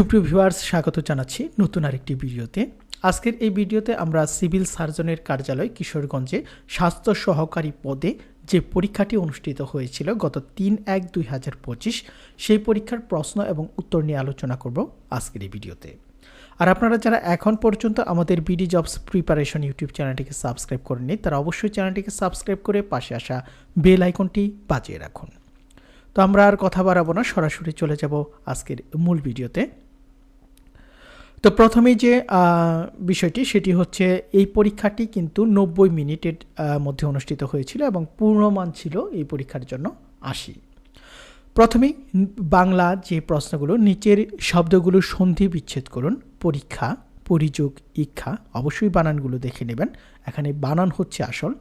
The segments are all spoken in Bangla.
সুপ্রিয় ভিউয়ার্স, স্বাগত জানাচ্ছি নতুন আরেকটি ভিডিওতে। আজকের এই ভিডিওতে আমরা সিভিল সার্জনের কার্যালয় কিশোরগঞ্জে স্বাস্থ্য সহকারী পদে যে পরীক্ষাটি অনুষ্ঠিত হয়েছিল গত তিন এক দুই হাজার পঁচিশ, সেই পরীক্ষার প্রশ্ন এবং উত্তর নিয়ে আলোচনা করব আজকের এই ভিডিওতে। আর আপনারা যারা এখন পর্যন্ত আমাদের বিডি জবস প্রিপারেশন ইউটিউব চ্যানেলটিকে সাবস্ক্রাইব করেননি, তারা অবশ্যই চ্যানেলটিকে সাবস্ক্রাইব করে পাশে আসা বেল আইকনটি বাজিয়ে রাখুন। তো আমরা আর কথা বাড়াবো না, সরাসরি চলে যাব আজকের মূল ভিডিওতে। তো প্রথমেই যে বিষয়টি সেটি হচ্ছে এই পরীক্ষাটি কিন্তু নব্বই মিনিটের মধ্যে অনুষ্ঠিত হয়েছিল এবং পূর্ণমান ছিল এই পরীক্ষার জন্য আশি। প্রথমেই বাংলা যে প্রশ্নগুলো, নিচের শব্দগুলো সন্ধি বিচ্ছেদ করুন, পরীক্ষা, পরিযোগ ইচ্ছা অবশ্যই বানানগুলো দেখে নেবেন। এখানে বানান হচ্ছে আসল।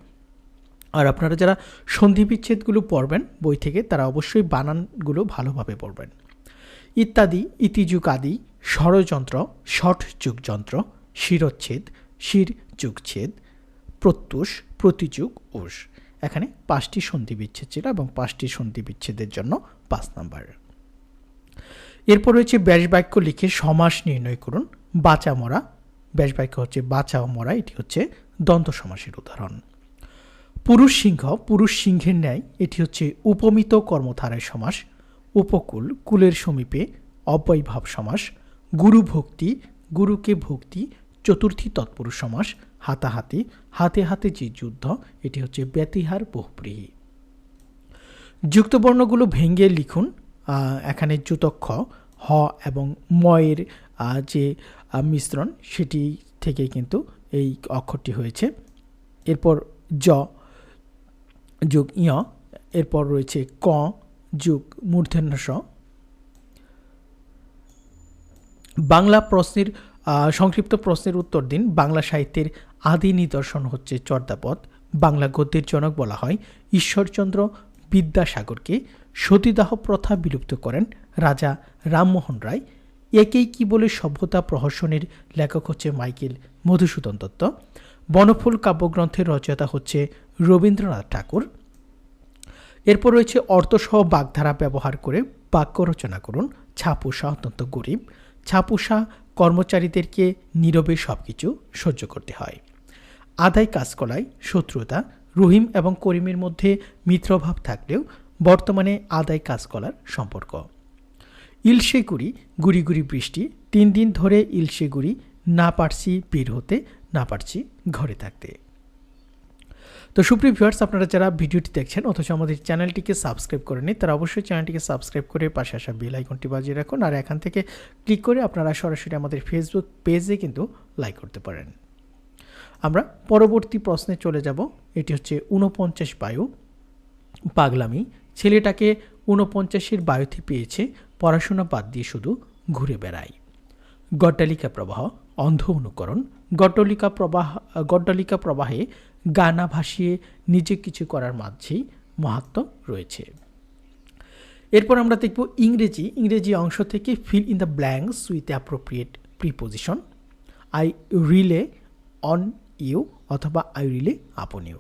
আর আপনারা যারা সন্ধি বিচ্ছেদগুলো পড়বেন, বই থেকে, তারা অবশ্যই বানানগুলো ভালোভাবে পড়বেন। ইত্যাদি, ইতিযুগ আদি ষড়যন্ত্র, ষট যুগযন্ত্র শিরচ্ছেদ, শির যুগছেদ প্রত্যুষ, প্রতিযুগ, উষ। এখানে পাঁচটি সন্ধি বিচ্ছেদ ছিল এবং পাঁচটি সন্ধি বিচ্ছেদের জন্য পাঁচ নাম্বার। এরপর রয়েছে ব্যাস বাক্য লিখে সমাস নির্ণয় করুন। বাঁচা মরা। ব্যাস বাক্য হচ্ছে বাঁচা মরা, এটি হচ্ছে দ্বন্দ্ব সমাসের উদাহরণ। পুরুষ সিংহ, পুরুষ সিংহের ন্যায়, এটি হচ্ছে উপমিত কর্মধারায় সমাস, উপকূল, কুলের সমীপে অব্যয়ভাব সমাস গুরু ভক্তি, গুরুকে ভক্তি, চতুর্থী তৎপুরুষ সমাস, হাতাহাতি, হাতে হাতে যে যুদ্ধ, এটি হচ্ছে ব্যতিহার বহুব্রীহী যুক্তবর্ণগুলো ভেঙে লিখুন এখানে যুতক্ষ হ এবং ময়ের যে মিশ্রণ, সেটি থেকে কিন্তু এই অক্ষরটি হয়েছে। এরপর জ, যোগ ইয় এরপর রয়েছে ক, যোগ মূর্ধন্য স বাংলা প্রশ্নের সংক্ষিপ্ত প্রশ্নের উত্তর দিন। বাংলা সাহিত্যের আদি নিদর্শন হচ্ছে চর্দাপদ। বাংলা গদ্যের জনক বলা হয় ঈশ্বরচন্দ্র বিদ্যাসাগরকে। সতীদাহ প্রথা বিলুপ্ত করেন রাজা রামমোহন রায়। একেই কি বলে সভ্যতা প্রহসনের লেখক হচ্ছে মাইকেল মধুসূদন দত্ত। বনফুল কাব্যগ্রন্থের রচয়িতা হচ্ছে রবীন্দ্রনাথ ঠাকুর। এরপর রয়েছে অর্থসহ বাগধারা ব্যবহার করে বাক্য রচনা করুন। ছাপুষা অত্যন্ত গরিব। ছাপুষা কর্মচারীদেরকে নীরবে সব কিছু সহ্য করতে হয়। আদায় কাজকলায় শত্রুতা, রহিম এবং করিমের মধ্যে মিত্রভাব থাকলেও বর্তমানে আদায় কাজকলার সম্পর্ক। ইলশে গুড়ি গুড়ি বৃষ্টি, তিন দিন ধরে ইলশে গুড়ি না পারছি বের হতে, না পারছি ঘরে থাকতে। তো সুপ্রিয় ভিউয়ার্স, আপনারা যারা ভিডিওটি দেখছেন অথচ আমাদের চ্যানেলটিকে সাবস্ক্রাইব করে করেনি তারা অবশ্যই চ্যানেলটিকে সাবস্ক্রাইব করে পাশে আসা বেল আইকনটি বাজিয়ে রাখুন আর এখান থেকে ক্লিক করে আপনারা সরাসরি আমাদের ফেসবুক পেজে কিন্তু লাইক করতে পারেন। আমরা পরবর্তী প্রশ্নে চলে যাব, এটি হচ্ছে ঊনপঞ্চাশ বায়ু, পাগলামি, ছেলেটাকে ঊনপঞ্চাশের বায়ুতে পেয়েছে, পড়াশোনা বাদ দিয়ে শুধু ঘুরে বেড়ায়। গড্ডালিকা প্রবাহ, অন্ধ অনুকরণ গড্ডলিকা প্রবাহ, গড্ডলিকা প্রবাহে গানা ভাসিয়ে নিজে কিছু করার মাঝেই মাহাত্ম রয়েছে। এরপর আমরা দেখব ইংরেজি। ইংরেজি অংশ থেকে fill in the blanks with appropriate preposition I rely on you অথবা I rely upon you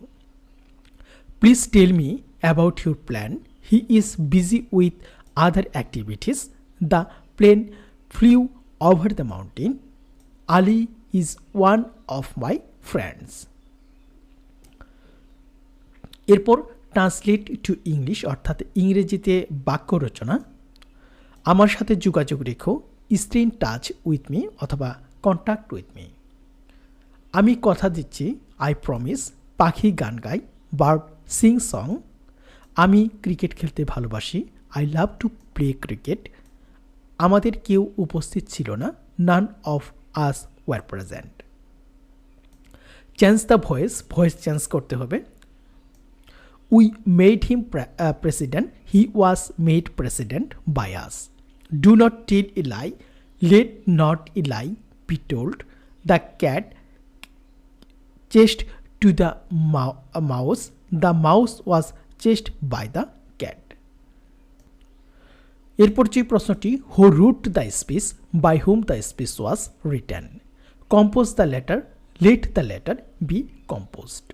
please tell me about your plan he is busy with other activities the plane flew over the mountain Ali is one of my friends. এরপর ট্রান্সলেট টু ইংলিশ অর্থাৎ ইংরেজিতে বাক্য রচনা। আমার সাথে যোগাযোগ রেখো stay in touch with me অথবা কন্ট্যাক্ট উইথ মি আমি কথা দিচ্ছি আই প্রমিস পাখি গান গাই বার্ড সিং সং আমি ক্রিকেট খেলতে ভালোবাসি I love to play cricket আমাদের কেউ উপস্থিত ছিল না none of us were present change the voice voice change করতে হবে। We made him president he was made president by us do not tell a lie let not a lie be told the cat chased to the mou- uh, mouse. The mouse was chased by the cat. এরপর যে প্রশ্নটি who wrote the speech by whom the speech was written compose the letter let the letter be composed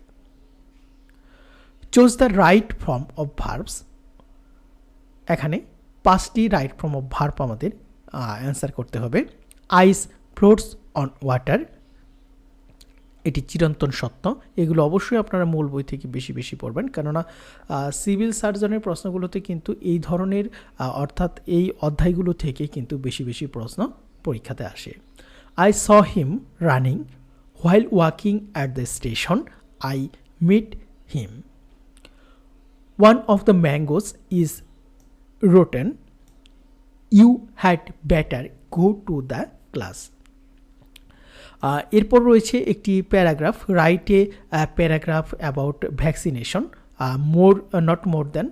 choose the right form of verbs এখানে পাঁচটি রাইট ফর্ম অফ ভার্ব আমাদের অ্যান্সার করতে হবে। আইস ফ্লোটস অন ওয়াটার এটি চিরন্তন সত্য। এগুলো অবশ্যই আপনারা মূল বই থেকে বেশি বেশি পড়বেন। কেননা সিভিল সার্জনের প্রশ্নগুলোতে কিন্তু এই ধরনের অর্থাৎ এই অধ্যায়গুলো থেকে কিন্তু বেশি বেশি প্রশ্ন পরীক্ষাতে আসে। I saw him running while walking at the station I meet him one of the mangoes is rotten you had better go to the class এরপর রয়েছে একটি paragraph write a paragraph about vaccination more not more than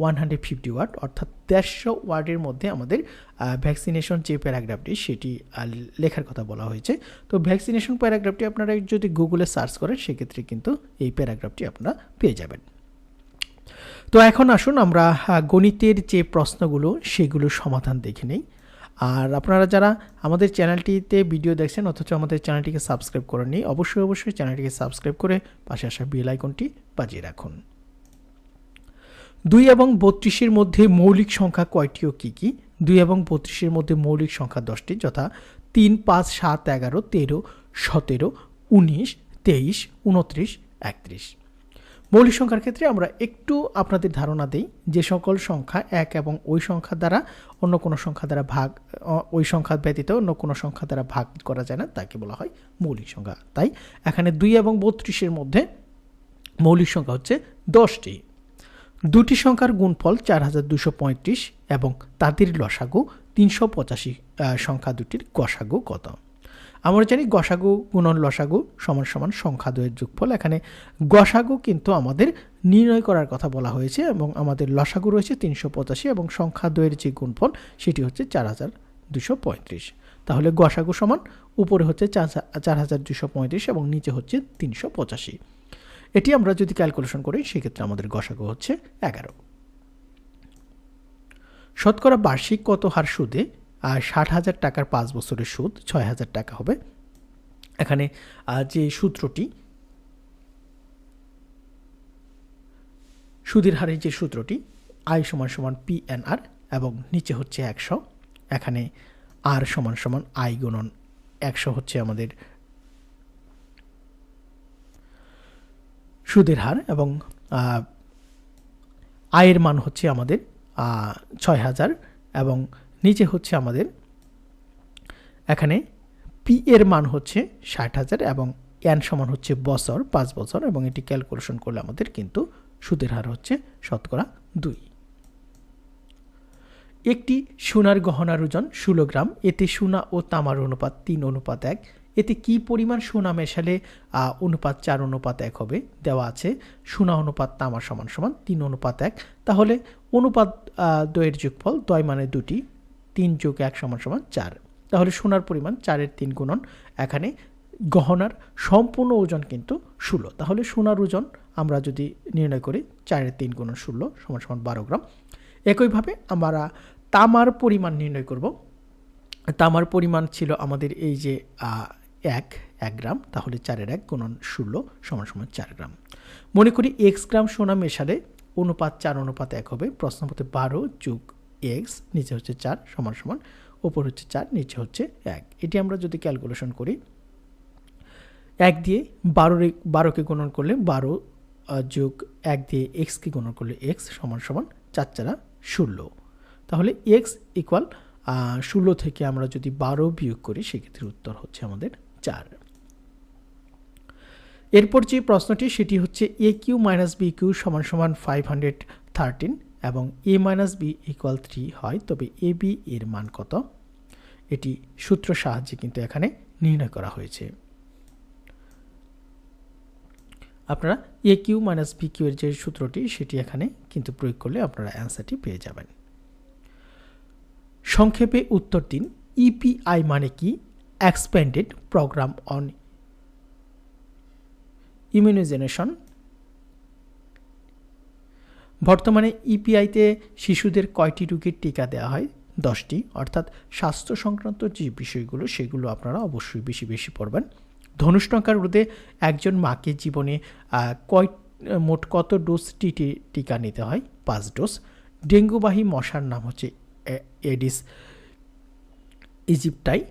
one hundred fifty word অর্থাৎ দেড়শো ওয়ার্ডের মধ্যে আমাদের ভ্যাকসিনেশন যে প্যারাগ্রাফটি সেটি লেখার কথা বলা হয়েছে। তো ভ্যাকসিনেশন প্যারাগ্রাফটি আপনারা যদি গুগলে সার্চ করেন, সেক্ষেত্রে কিন্তু এই প্যারাগ্রাফটি আপনারা পেয়ে যাবেন। তো এখন আসুন আমরা গণিতের যে প্রশ্নগুলো, সেগুলো সমাধান দেখে নেই। আর আপনারা যারা আমাদের চ্যানেলটিতে ভিডিও দেখছেন, অথচ আমাদের চ্যানেলটিকে সাবস্ক্রাইব করেননি, অবশ্যই অবশ্যই চ্যানেলটিকে সাবস্ক্রাইব করে পাশে আসা বেল আইকনটি বাজিয়ে রাখুন। দুই এবং বত্রিশের মধ্যে মৌলিক সংখ্যা কয়টি ও কী কী? দুই এবং বত্রিশের মধ্যে মৌলিক সংখ্যা দশটি, যথা তিন, পাঁচ, সাত, এগারো, তেরো, সতেরো, উনিশ, তেইশ, উনত্রিশ, একত্রিশ। মৌলিক সংখ্যার ক্ষেত্রে আমরা একটু আপনাদের ধারণা দিই, যে সকল সংখ্যা এক এবং ওই সংখ্যা দ্বারা অন্য কোনো সংখ্যা দ্বারা ভাগ ওই সংখ্যা ব্যতীত অন্য কোনো সংখ্যা দ্বারা ভাগ করা যায় না, তাকে বলা হয় মৌলিক সংখ্যা। তাই এখানে দুই এবং বত্রিশের মধ্যে মৌলিক সংখ্যা হচ্ছে দশটি। দুটি সংখ্যার গুণফল চার হাজার দুশো পঁয়ত্রিশ এবং তাদের লসাগু তিনশো পঁচাশি সংখ্যা দুটির গসাগু কত? আমরা জানি গসাগু গুণন লসাগু সমান সমান সংখ্যা দ্বয়ের যোগফল। এখানে গসাগু কিন্তু আমাদের নির্ণয় করার কথা বলা হয়েছে এবং আমাদের লসাগু রয়েছে তিনশো পঁচাশি এবং সংখ্যা দ্বয়ের যে গুণফল সেটি হচ্ছে চার হাজার দুশো পঁয়ত্রিশ। তাহলে গসাগু সমান, উপরে হচ্ছে চার হাজার দুশো পঁয়ত্রিশ এবং নিচে হচ্ছে তিনশো পঁচাশি। এটি আমরা যদি ক্যালকুলেশন করি, সেক্ষেত্রে আমাদের গসাগু হচ্ছে এগারো। শতকরা বার্ষিক কত হার সুদে? আর ষাট হাজার টাকার পাঁচ বছরের সুদ ছয় হাজার টাকা হবে। এখানে যে সূত্রটি, সুদের হারের যে সূত্রটি আই সমান সমান পি এন আর এবং নিচে হচ্ছে একশো। এখানে আর সমান সমান আই গুণন একশো হচ্ছে আমাদের সুদের হার এবং আয়ের মান হচ্ছে আমাদের ছয় হাজার এবং নিচে হচ্ছে আমাদের, এখানে পি এর মান হচ্ছে ষাট হাজার এবং এন সমান হচ্ছে বছর, পাঁচ বছর এবং এটি ক্যালকুলেশন করলে আমাদের কিন্তু সুদের হার হচ্ছে শতকরা দুই। একটি সোনার গহনার ওজন ষোলো গ্রাম, এতে সোনা ও তামার অনুপাত তিন, অনুপাত এক এতে কি পরিমাণ সোনা মেশালে? অনুপাত চার অনুপাত এক হবে দেওয়া আছে। সোনা অনুপাত তামার সমান সমান তিন অনুপাত এক। তাহলে অনুপাত আহ, দ্বয়ের যোগফল দয় মানে দুটি তিন যোগ এক সমান সমান চার। তাহলে সোনার পরিমাণ চারের তিন গুণন এখানে গহনার সম্পূর্ণ ওজন কিন্তু ষোলো। তাহলে সোনার ওজন আমরা যদি নির্ণয় করি চারের তিন গুণন ষোলো সমান সমান বারো গ্রাম। একইভাবে আমরা তামার পরিমাণ নির্ণয় করব। তামার পরিমাণ ছিল আমাদের এই যে এক এক গ্রাম, তাহলে চারের এক গুণন ষোলো সমান সমান চার গ্রাম। মনে করি এক্স গ্রাম সোনা মেশালে অনুপাত চার অনুপাত এক হবে, প্রশ্ন মতে বারো যুগ এক্স নিচে হচ্ছে চার সমান সমান, ওপর হচ্ছে চার, নিচে হচ্ছে এক। এটি আমরা যদি ক্যালকুলেশন করি, এক দিয়ে বারোর বারোকে গুণন করলে বারো যোগ এক দিয়ে এক্সকে গুণন করলে এক্স সমান সমান চার চারা ষোলো। তাহলে এক্স ইকুয়াল ষোলো থেকে আমরা যদি বারো বিয়োগ করি, সেক্ষেত্রে উত্তর হচ্ছে আমাদের চার। এরপর যে প্রশ্নটি, সেটি হচ্ছে A Q minus B Q সমান সমান ফাইভ হান্ড্রেড থার্টিন এবং A minus B equal three হয়, তবে এ বি এর মান কত? এটি সূত্র সাহায্যে কিন্তু এখানে নির্ণয় করা হয়েছে। আপনারা A Q minus B Q এর যে সূত্রটি, সেটি এখানে কিন্তু প্রয়োগ করলে আপনারা অ্যান্সারটি পেয়ে যাবেন। সংক্ষেপে উত্তর দিন ইপিআই মানে কি? এক্সপ্যান্ডেড প্রোগ্রাম অন ইমিউনাইজেশন বর্তমানে ইপিআইতে শিশুদের কয়টি রোগের টিকা দেওয়া হয়? দশটি। অর্থাৎ স্বাস্থ্য সংক্রান্ত যে বিষয়গুলো, সেগুলো আপনারা অবশ্যই বেশি বেশি পড়বেন। ধনুষ্টঙ্কার রোধে একজন মাকে জীবনে কয়, মোট কত ডোজ টিটি, টিকা নিতে হয়? পাঁচ ডোজ। ডেঙ্গুবাহী মশার নাম হচ্ছে এডিস ইজিপ্টাই।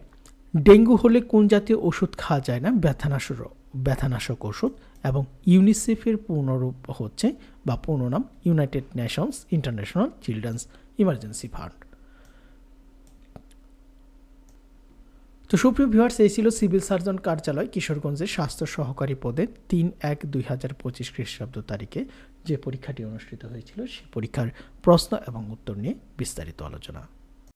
ডেঙ্গু হলে কোন জাতীয় ওষুধ খাওয়া যায় না? ব্যথানাশক ব্যথানাশক ওষুধ এবং ইউনিসেফের পূর্ণরূপ হচ্ছে বা পূর্ণ নাম United Nations International Children's Emergency Fund. তো সুপ্রিয় ভিউয়ার্স, এই ছিল সিভিল সার্জন কার্যালয় কিশোরগঞ্জের স্বাস্থ্য সহকারী পদে তিন এক দুই হাজার পঁচিশ খ্রিস্টাব্দ তারিখে যে পরীক্ষাটি অনুষ্ঠিত হয়েছিল সেই পরীক্ষার প্রশ্ন এবং উত্তর নিয়ে বিস্তারিত আলোচনা।